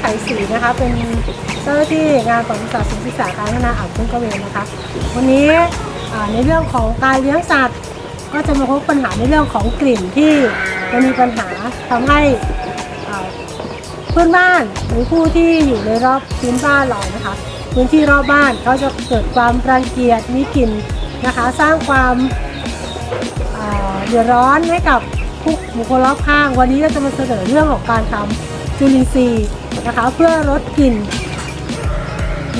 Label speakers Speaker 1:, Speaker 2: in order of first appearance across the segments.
Speaker 1: ไขศรีนะคะ เป็นเจ้าหน้าที่งานปศุสัตว์ศึกษาการพัฒนาอ่าวคุ้งกระเวนนะคะ วันนี้ในเรื่องของการเลี้ยงสัตว์ ก็จะมาพบปัญหาในเรื่องของกลิ่นที่มันมีปัญหาทำให้เพื่อนบ้านหรือผู้ที่อยู่ในรอบพื้นบ้านเรานะคะ พื้นที่รอบบ้านก็จะเกิดความรังเกียจมีกลิ่นนะคะ สร้างความเดือดร้อนให้กับผู้บุคคลรอบข้าง วันนี้เราจะมาเสนอเรื่องของการทำจุลินทรีย์ นะคะเพื่อลดกลิ่น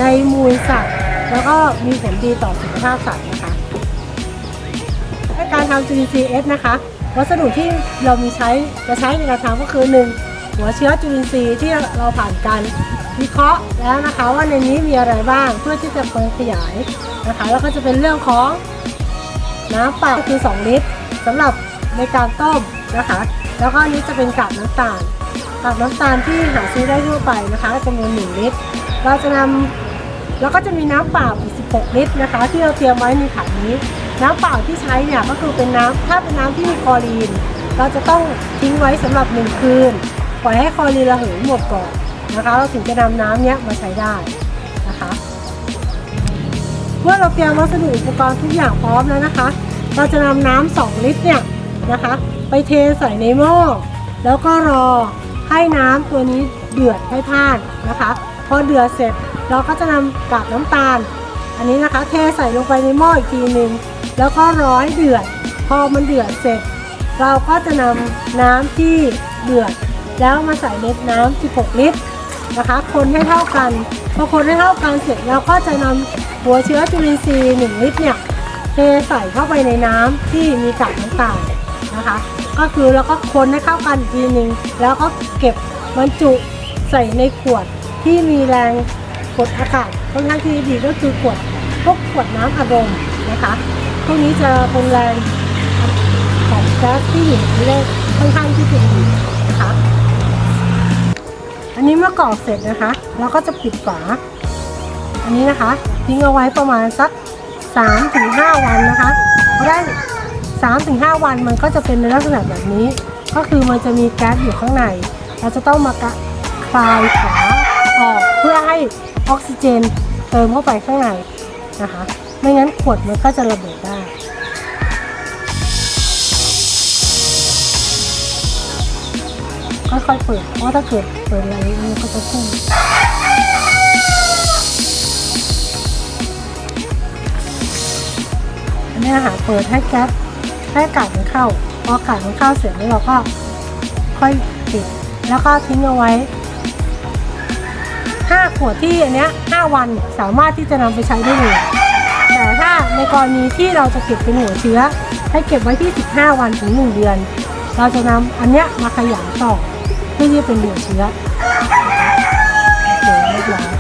Speaker 1: ในมูลสัตว์ แล้วก็มีผลดีต่อสุขภาพสัตว์นะคะในการทำจุลินทรีย์เอสนะคะ วัสดุที่เรามีใช้จะใช้ในการทำก็คือ 1. หัวเชื้อจุลินทรีย์ที่เราผ่านการวิเคราะห์แล้วนะคะว่าในนี้มีอะไรบ้างเพื่อที่จะเปิดขยายนะคะ แล้วก็จะเป็นเรื่องของน้ำเปล่าคือ 2 ลิตรสำหรับในการต้มนะคะ แล้วก็นนี้จะเป็นกากน้ำตาล กากน้ำตาลที่หาซื้อได้ทั่วไปนะคะจำนวน1ลิตร เราจะนำแล้วก็จะมีน้ำเปล่าอีก 16 ลิตรนะคะ ที่เราเตรียมไว้ในถังนี้ น้ำเปล่าที่ใช้เนี่ยก็คือเป็นน้ำถ้าเป็นน้ำที่มีคลอรีน เราจะต้องทิ้งไว้สำหรับ 1 คืนปล่อยให้คลอรีนระเหยหมดก่อนนะคะ เราถึงจะนำน้ำเนี้ยมาใช้ได้นะคะเมื่อเราเตรียมวัสดุอุปกรณ์ทุกอย่างพร้อมแล้วนะคะ เราจะนำน้ำ2ลิตรเนี่ยนะคะ ไปเทใส่ในหม้อแล้วก็รอ ให้น้ำตัวนี้เดือดให้ท่านนะคะพอเดือดเสร็จเราก็จะนำกากน้ำตาล อันนี้นะคะเทใส่ลงไปในหม้ออีกทีหนึ่งแล้วก็รอให้เดือด พอมันเดือดเสร็จ เราก็จะนำน้ำที่เดือด แล้วมาใส่เม็ดน้ำ16 ลิตรนะคะ คนให้เท่ากันพอคนให้เท่ากันเสร็จเราก็จะนำหัวเชื้อจุลินทรีย์1ลิตรเนี่ยเทใส่เข้าไปในน้ำที่มีกากน้ำตาลนะคะ ก็คือเราก็คนให้เข้ากันอีกทีหนึ่งแล้วก็เก็บบรรจุใส่ในขวดที่มีแรงกดอากาศค่อนข้างที่ดีก็คือขวดพวกขวดน้ำอัดลมนะคะพวกนี้จะเป็นแรงของแก๊สที่อยู่ในได้ค่อนข้างที่จะดีนะคะอันนี้เมื่อกรอกเสร็จนะคะเราก็จะปิดฝาอันนี้นะคะทิ้งเอาไว้ประมาณสัก3-5วันน 3-5 วันมันก็จะเป็นในลักษณะแบบนี้ ก็คือมันจะมีแก๊สอยู่ข้างใน เราจะต้องมาคลายฝาออกเพื่อให้ออกซิเจนเติมเข้าไปข้างในนะคะ ไม่งั้นขวดมันก็จะระเบิดได้ค่อยๆเปิด เพราะว่าถ้าเกิดเปิดอะไรมันก็จะพุ่งอันนี้นะคะเปิดให้แก๊ส ให้อากาศมันเข้า พออากาศมันเข้าเสร็จแล้วเราก็ค่อยปิด แล้วก็ทิ้งเอาไว้ 5 ขวดที่อันเนี้ย5วันสามารถที่จะนำไปใช้ได้เลยแต่ถ้าในกรณีที่เราจะเก็บเป็นหัวเชื้อ ให้เก็บไว้ที่ 15 วันถึง 1 เดือน เราจะนำอันเนี้ยมาขยายต่อเพื่อที่จะเป็นหัวเชื้อโอเคเรียบร้อย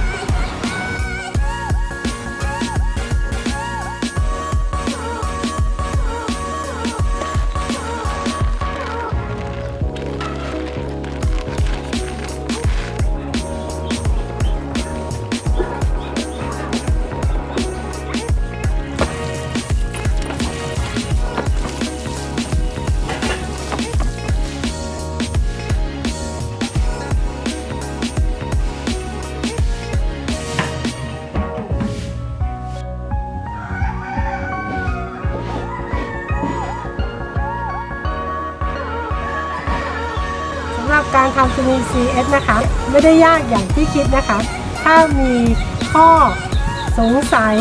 Speaker 1: หรับการทำจุลินทรีย์ S นะคะ ไม่ได้ยากอย่างที่คิดนะคะ ถ้ามีข้อสงสัย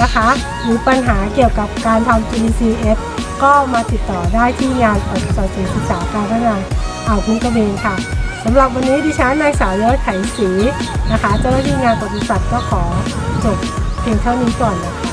Speaker 1: นะคะ หรือปัญหาเกี่ยวกับการทำจุลินทรีย์ S ก็มาติดต่อได้ที่งานปศุสัตว์ศึกษาการพัฒนาอ่าวคุ้งกระเบนค่ะสำหรับวันนี้ดิฉันนายสาวยอดไขศรีนะคะ เจ้าหน้าที่งานปศุสัตว์ก็ขอจบเพียงเท่านี้ก่อนนะคะ